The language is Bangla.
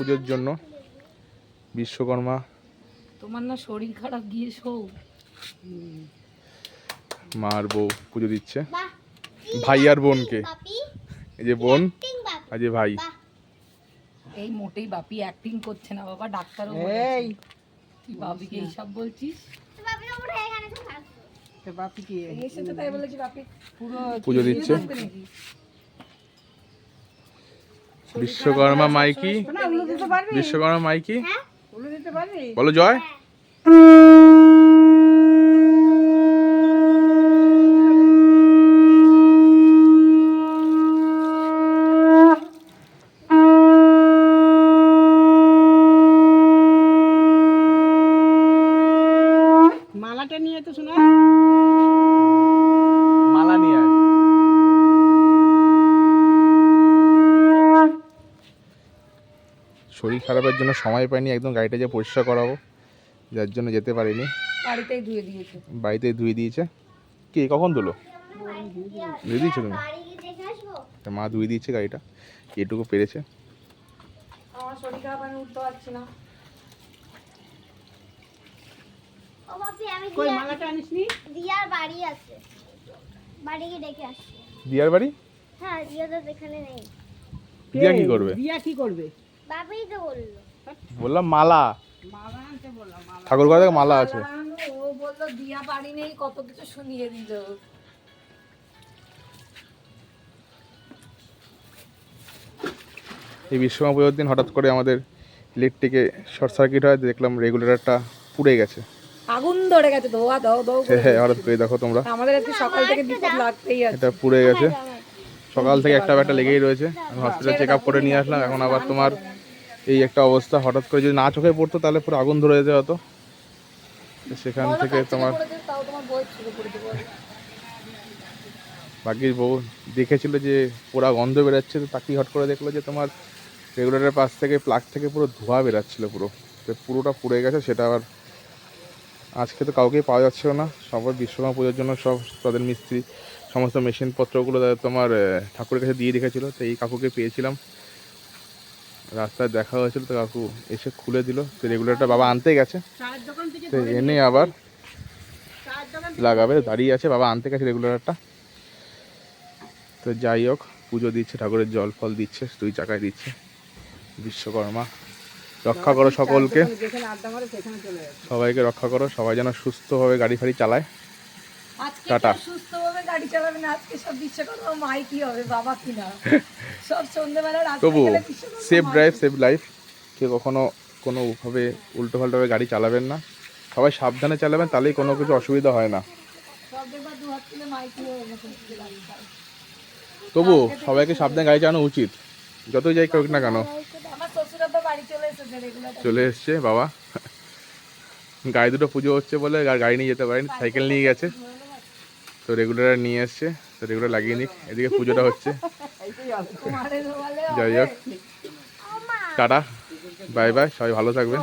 পুজোর জন্য। বিশ্বকর্মা। তোমার না শরীর খারাপ গিয়ে শো মা বউ পুজো দিচ্ছে। ভাই আর বোনকে। এই যে বোন আর যে ভাই। এই মোটেই বাপি অ্যাক্টিং করছে না বাবা ডাক্তারও এই। তুই বাপিকে এইসব বলছিস? তো বাপি ওপরে এখানে তো থাকতো তো বাপি কি? এসেছে তাই বলেছি বাপি। পুরো পুজো দিচ্ছে। বিশ্বকর্মা মাইকি? পারবি? বিশ্বকর্মা মাইকি? হ্যাঁ বলো জয় মালাটা নিয়ে তো শোনা মালা নিয়ে আয় শরীর খারাপের জন্য সময় পাইনি একদম গাড়িটা যে পরিষ্কার করাবো যার জন্য যেতে পারিনি। বাড়িতেই ধুয়ে দিয়েছে। বাড়িতে ধুয়ে দিয়েছে। কি কখন ধুলো? ধুয়ে দিয়েছ তুমি? তা মা ধুয়ে দিয়েছে গাড়িটা এটুকু পেরেছে। আমার শরীর খারাপ আমি উঠতে না। দিয়ার বাড়ি আছে। বাড়ি গিয়ে দেখে আসছি। দিয়ার বাড়ি? হ্যাঁ দিয়া তো এখানে নেই। দিয়া কি করবে? দিয়া কি করবে? বাপিই তো বলল। বললাম মালা। মালা মালা। ঠাকুর ঘরে থেকে মালা আছে। ও বলল দিয়া বাড়ি নেই কত কিছু শুনিয়ে দিল। এই বিশ্বকর্মা পুজোর দিন হঠাৎ করে আমাদের ইলেকট্রিকে শর্ট সার্কিট হয় দেখলাম রেগুলেটরটা পুড়ে গেছে। আগুন ধরে গেছে ধোয়া দাও দাও হ্যাঁ হঠাৎ করে দেখো তোমরা। আমাদের আজকে সকাল থেকে বিপদ লাগতেই আছে। এটা পুড়ে গেছে। সকাল থেকে একটা একটা লেগেই রয়েছে। আমি হসপিটাল চেক আপ করে নিয়ে আসলাম এখন আবার তোমার এই একটা অবস্থা হঠাৎ করে যদি না চোখে পড়তো তাহলে পুরো আগুন ধরে যেতে হতো সেখান থেকে তোমার। বাকির বউ দেখেছিল যে পুরা গন্ধ বেরাচ্ছে তো তাকেই হট করে দেখল যে তোমার রেগুলেটরের পাশ থেকে প্লাগ থেকে পুরো ধোঁয়া বেরাচ্ছিল পুরো। তো পুরোটা পুড়ে গেছে সেটা আবার আজকে তো কাউকেই পাওয়া যাচ্ছিল না। সবার বিশ্বকর্মা পুজোর জন্য সব তাদের মিস্ত্রি সমস্ত মেশিনপত্রগুলো তোমার ঠাকুরের কাছে দিয়ে রেখেছিল তো এই কাকুকে পেয়েছিলাম। রাস্তায় দেখা হয়েছিল তো কাকু, এসে খুলে দিল। তো রেগুলেটরটা বাবা আনতে গেছে। তো এনে আবার লাগাবে, দাঁড়িয়ে আছে, বাবা আনতে গেছে রেগুলেটরটা তো যাই হোক, পুজো দিচ্ছে, ঠাকুরের জল ফল দিচ্ছে দুই চাকায় দিচ্ছে। বিশ্বকর্মা, রক্ষা করো সকলকে। সবাইকে রক্ষা করো, সবাই যেন সুস্থভাবে গাড়ি ফাড়ি চালায়। টাটা। সুস্থভাবে গাড়ি চালাবে না আজকে সব বিশ্বকর্মা মাই কি হবে বাবা কি না সব সন্ধ্যেবেলা তবু সেফ ড্রাইভ সেভ লাইফ কেউ কখনো কোনোভাবে উল্টো পাল্টোভাবে গাড়ি চালাবেন না। সবাই সাবধানে চালাবেন তাহলেই কোনো কিছু অসুবিধা হয় না। কি। তবু সবাইকে সাবধানে গাড়ি চালানো উচিত। যতই যাই করুক না কেন। চলে এসেছে বাবা। গাড়ি দুটো পুজো হচ্ছে বলে গাড়ি নিয়ে যেতে পারেনি সাইকেল নিয়ে গেছে। তো রেগুলার নিয়ে এসছে তো রেগুলার লাগিয়ে নিক। এদিকে পুজোটা হচ্ছে। যাই হোক। টাটা। বাই বাই সবাই ভালো থাকবেন।